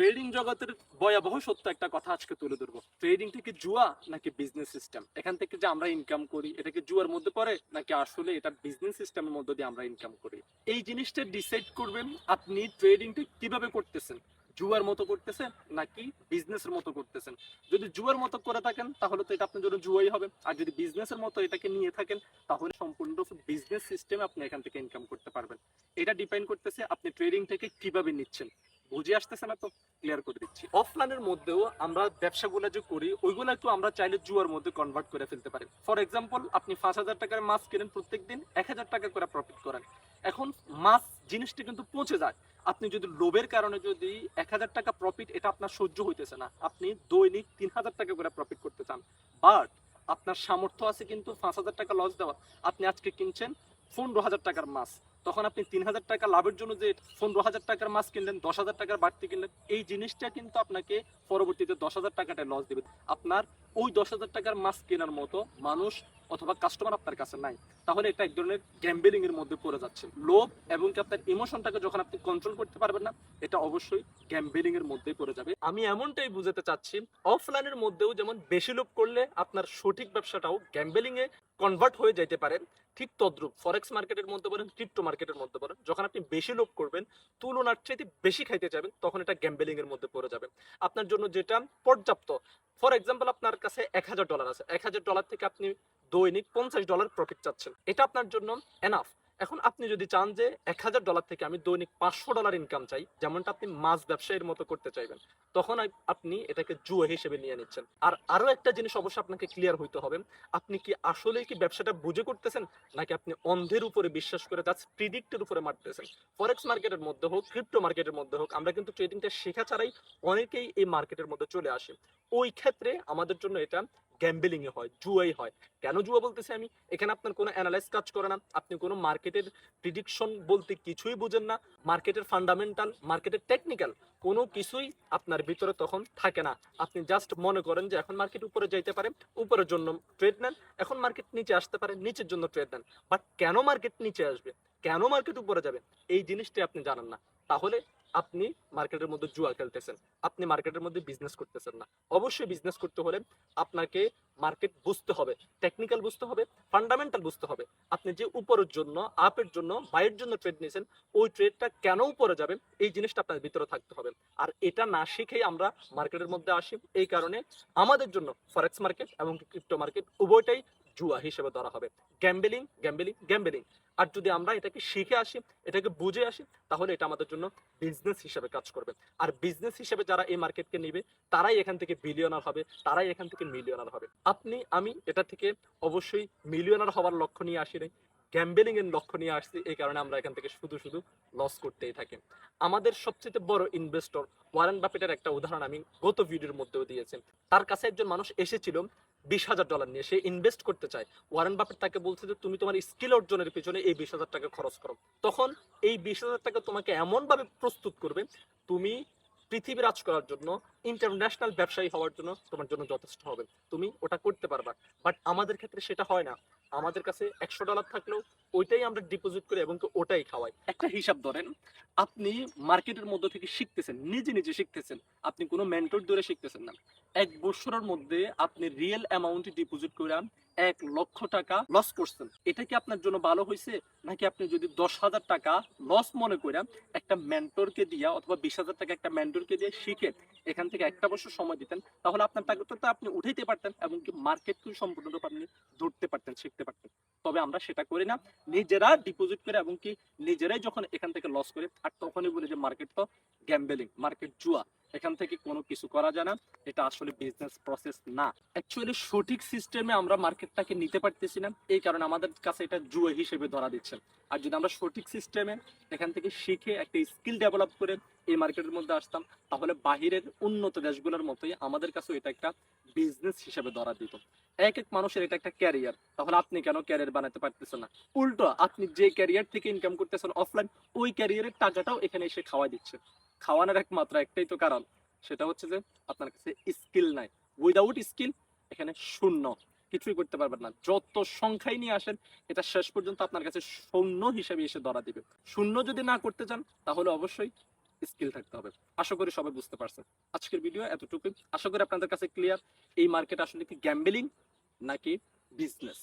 Trading জগতের ভয়াবহ সত্য একটা কথা আজকে তুলে ধরবো। ট্রেডিং থেকে জুয়া নাকি বিজনেস সিস্টেম এখান থেকে যে আমরা ইনকাম করি, এটা কি জুয়ার মধ্যে পড়ে? নাকি আসলে এটা বিজনেস সিস্টেমের মধ্যে দিয়ে আমরা ইনকাম করি? এই জিনিসটা ডিসাইড করবেন আপনি ট্রেডিংটা কীভাবে করতেছেন? জুয়ার মতো করতেছেন নাকি বিজনেসের মতো করতেছেন? যদি জুয়ার মতো করে থাকেন, তাহলে তো এটা আপনার জন্য জুয়াই হবে। আর যদি বিজনেসের মতো এটাকে নিয়ে থাকেন, তাহলে সম্পূর্ণ বিজনেস সিস্টেমে আপনি এখান থেকে ইনকাম করতে পারবেন। এটা ডিপেন্ড করতেছে আপনি ট্রেডিং থেকে কীভাবে নিচ্ছেন। বুঝে আসতেছে না তো ক্লিয়ার করে দিচ্ছি। অফলাইনের মধ্যেও আমরা ব্যবসাগুলো যে করি, ওইগুলো একটু আমরা চাইলে জুয়ার মধ্যে কনভার্ট করে ফেলতে পারি। ফর এক্সাম্পল আপনি পাঁচ হাজার টাকার মাছ কেনেন প্রত্যেক দিন এক হাজার টাকা করে প্রফিট করেন। এখন মাছ, জিনিসটি কিন্তু পৌঁছে যায়। আপনি যদি লোভের কারণে যদি এক হাজার টাকা প্রফিট এটা আপনার সহ্য হইতেছে না। আপনি দৈনিক তিন হাজার টাকা করে প্রফিট করতে চান। বাট আপনার সামর্থ্য আছে কিন্তু পাঁচ হাজার টাকা লস দেওয়া আপনি আজকে কিনছেন পনেরো হাজার টাকার মাছ। তখন আপনি তিন হাজার টাকা লাভের জন্য যে পনেরো হাজার টাকার মাছ কিনলেন, দশ হাজার টাকার বাড়তি কিনলেন, এই জিনিসটা কিন্তু আপনাকে পরবর্তীতে দশ হাজার টাকাটা লস দেবে। আপনার ওই দশ হাজার টাকার মাছ কেনার মতো মানুষ অথবা কাস্টমার আপনার কাছে নাই, তাহলে এটা এক ধরনের গ্যাম্বেলিং এর মধ্যে পড়ে যাচ্ছে। লোভ এবং আপনার ইমোশনটাকে যখন আপনি কন্ট্রোল করতে পারবেন না, এটা অবশ্যই গ্যাম্বেলিং এর মধ্যে পড়ে যাবে। আমি এমনটাই বুঝাতে চাচ্ছি অফলাইনের মধ্যেও যেমন বেশি লোভ করলে আপনার সঠিক ব্যবসাটাও গ্যাম্বেলিং এ কনভার্ট হয়ে যেতে পারে, ঠিক তদ্রুপ। ফরেক্স মার্কেটের মধ্যে বলেন ক্রিপ্টো মার্কেটের মধ্যে বলেন, যখন আপনি বেশি লোভ করবেন, তুলনার চাইতে বেশি খাইতে যাবেন তখন এটা গ্যাম্বেলিং এর মধ্যে পড়ে যাবে। আপনার জন্য যেটা পর্যাপ্ত ফর এক্সাম্পল আপনার কাছে এক হাজার ডলার আছে। এক হাজার ডলার থেকে আপনি দৈনিক পঞ্চাশ ডলার প্রফিট চাচ্ছেন। এটা আপনার জন্য এনাফ এখন আপনি যদি চান যে এক হাজার ডলার থেকে আমি দৈনিক পাঁচশো ডলার ইনকাম চাই, যেমনটা আপনি মাছ ব্যবসায়ীর মতো করতে চাইবেন, তখন আপনি এটাকে জুয়া হিসেবে নিয়ে নিচ্ছেন। আর আরও একটা জিনিস অবশ্যই আপনাকে ক্লিয়ার হইতে হবে, আপনি কি আসলেই কি ব্যবসাটা বুঝে করতেছেন, নাকি আপনি অন্ধের উপরে বিশ্বাস করে জাস্ট প্রিডিক্টের উপরে মারতেছেন? ফরেক্স মার্কেটের মধ্যে হোক ক্রিপ্টো মার্কেটের মধ্যে হোক, আমরা কিন্তু ট্রেডিংটা শেখা ছাড়াই অনেকেই এই মার্কেটের মধ্যে চলে আসে। ওই ক্ষেত্রে আমাদের জন্য এটা গ্যাম্বেলিং এ হয়, জুয়াই হয়। কেন জুয়া বলতেছি আমি? এখানে আপনার কোনো অ্যানালাইজ কাজ করে না। আপনি কোনো মার্কেটের প্রিডিকশন বলতে কিছুই বুঝেন না। মার্কেটের ফান্ডামেন্টাল মার্কেটের টেকনিক্যাল কোনো কিছুই আপনার ভিতরে তখন থাকে না। আপনি জাস্ট মনে করেন যে এখন মার্কেট উপরে যাইতে পারে উপরের জন্য ট্রেড নেন। এখন মার্কেট নিচে আসতে পারে নিচের জন্য ট্রেড নেন। বাট কেন মার্কেট নিচে আসবে? কেন মার্কেট উপরে যাবে? এই জিনিসটি আপনি জানেন না। তাহলে আপনি মার্কেটের মধ্যে জুয়া খেলতেছেন। আপনি মার্কেটের মধ্যে বিজনেস করতেছেন না। অবশ্যই বিজনেস করতে হলে আপনাকে মার্কেট বুঝতে হবে। টেকনিক্যাল বুঝতে হবে ফান্ডামেন্টাল বুঝতে হবে। আপনি যে উপরের জন্য আপের জন্য বাইরের জন্য ট্রেড নিয়েছেন, ওই ট্রেডটা কেন উপরে যাবে? এই জিনিসটা আপনার ভিতরে থাকতে হবে। আর এটা না শিখেই আমরা মার্কেটের মধ্যে আসি। এই কারণে আমাদের জন্য ফরেক্স মার্কেট এবং ক্রিপ্টো মার্কেট উভয়টাই জুয়া হিসেবে ধরা হবে। গ্যাম্বেলিং গ্যাম্বেলিং গ্যাম্বেলিং আর যদি আমরা এটাকে শিখে আসি, এটাকে বুঝে আসি, তাহলে এটা আমাদের জন্য বিজনেস হিসেবে কাজ করবে। আর বিজনেস হিসেবে যারা এই মার্কেটকে নিবে, তারাই এখান থেকে বিলিয়নার হবে, তারাই এখান থেকে মিলিয়নার হবে। আপনি, আমি এটা থেকে অবশ্যই মিলিয়নার হওয়ার লক্ষ্য নিয়ে আসি নাই। গ্যাম্বেলিং এর লক্ষ্য নিয়ে আসছি, এই কারণে আমরা এখান থেকে শুধু শুধু লস করতেই থাকি। আমাদের সবচেয়ে বড় ইনভেস্টর ওয়ারেন বাফেটের একটা উদাহরণ আমি গত ভিডিওর মধ্যেও দিয়েছি। তার কাছে একজন মানুষ এসেছিল বিশ হাজার ডলার নিয়ে। সে ইনভেস্ট করতে চায়। ওয়ারেন বাফেট তাকে বলছে যে, তুমি তোমার স্কিল অর্জনের পিছনে এই বিশ হাজার টাকা খরচ করো। তখন এই বিশ হাজার টাকা তোমাকে এমন ভাবে প্রস্তুত করবে, তুমি পৃথিবী রাজ করার জন্য ইন্টারন্যাশনাল ব্যবসায়ী হওয়ার জন্য তোমার জন্য যথেষ্ট হবে। তুমি ওটা করতে পারবা। বাট আমাদের ক্ষেত্রে সেটা হয় না। আমাদের কাছে একশো ডলার থাকলেও ওইটাই আমরা ডিপোজিট করি এবং ওটাই খাওয়াই। একটা হিসাব ধরেন, আপনি মার্কেটের মধ্যে থেকে শিখতেছেন, নিজে নিজে শিখতেছেন। আপনি কোনো মেন্টর ধরে শিখতেছেন না। এক বছরের মধ্যে আপনি রিয়েল অ্যামাউন্ট ডিপোজিট করে এক লক্ষ টাকা লস করছেন। এটা কি আপনার জন্য ভালো হয়েছে? নাকি আপনি যদি দশ হাজার টাকা লস মনে করে একটা মেন্টরকে দিয়া অথবা বিশ হাজার টাকা একটা মেন্টরকে দিয়ে শিখে এখান থেকে একটা বছর সময় দিতেন, তাহলে আপনার টাকাটা তো আপনি উঠাইতে পারতেন এবং কি মার্কেটকে সম্পূর্ণরূপে আপনি ধরতে পারতেন, শিখতে পারতেন। তবে আমরা সেটা করি না। নিজেরা ডিপোজিট করে এবং কি নিজেরাই যখন এখান থেকে লস করে, আর তখনই বলি যে মার্কেট তো গ্যাম্বেলিং মার্কেট জুয়া। এখান থেকে কোনো কিছু করা যায় না। এটা আসলে বিজনেস প্রসেস না। অ্যাকচুয়ালি সঠিক সিস্টেমে আমরা মার্কেটটাকে নিতে পারতেছি না। এই কারণে আমাদের কাছে এটা জুয়া হিসেবে ধরা দিচ্ছে। আর যদি আমরা সঠিক সিস্টেমে এখান থেকে শিখে একটা স্কিল ডেভেলপ করে এই মার্কেটের মধ্যে আসতাম, তাহলে বাহিরের উন্নত দেশগুলোর মতোই আমাদের কাছে এটা একটা বিজনেস হিসেবে ধরা দিত। এক এক মানুষের এটা একটা ক্যারিয়ার তাহলে আপনি কেন ক্যারিয়ার বানাতে পারতেছেন না? উল্টো, আপনি যে ক্যারিয়ার থেকে ইনকাম করতেছেন অফলাইন ওই ক্যারিয়ারের টাকাটাও এখানে এসে খাওয়া দিচ্ছে। খাওয়ানোর একমাত্র একটাই তো কারণ, সেটা হচ্ছে যে আপনার কাছে স্কিল নাই। উইদাউট স্কিল এখানে শূন্য। কিছুই করতে পারবেন না। যত সংখ্যাই নিয়ে আসেন, এটা শেষ পর্যন্ত আপনার কাছে শূন্য হিসেবে এসে ধরা দিবে। শূন্য যদি না করতে চান, তাহলে অবশ্যই স্কিল থাকতে হবে। আশা করি সবাই বুঝতে পারছেন। আজকের ভিডিও এতটুকু আশা করি আপনাদের কাছে ক্লিয়ার এই মার্কেট আসলে কি গ্যাম্বেলিং নাকি বিজনেস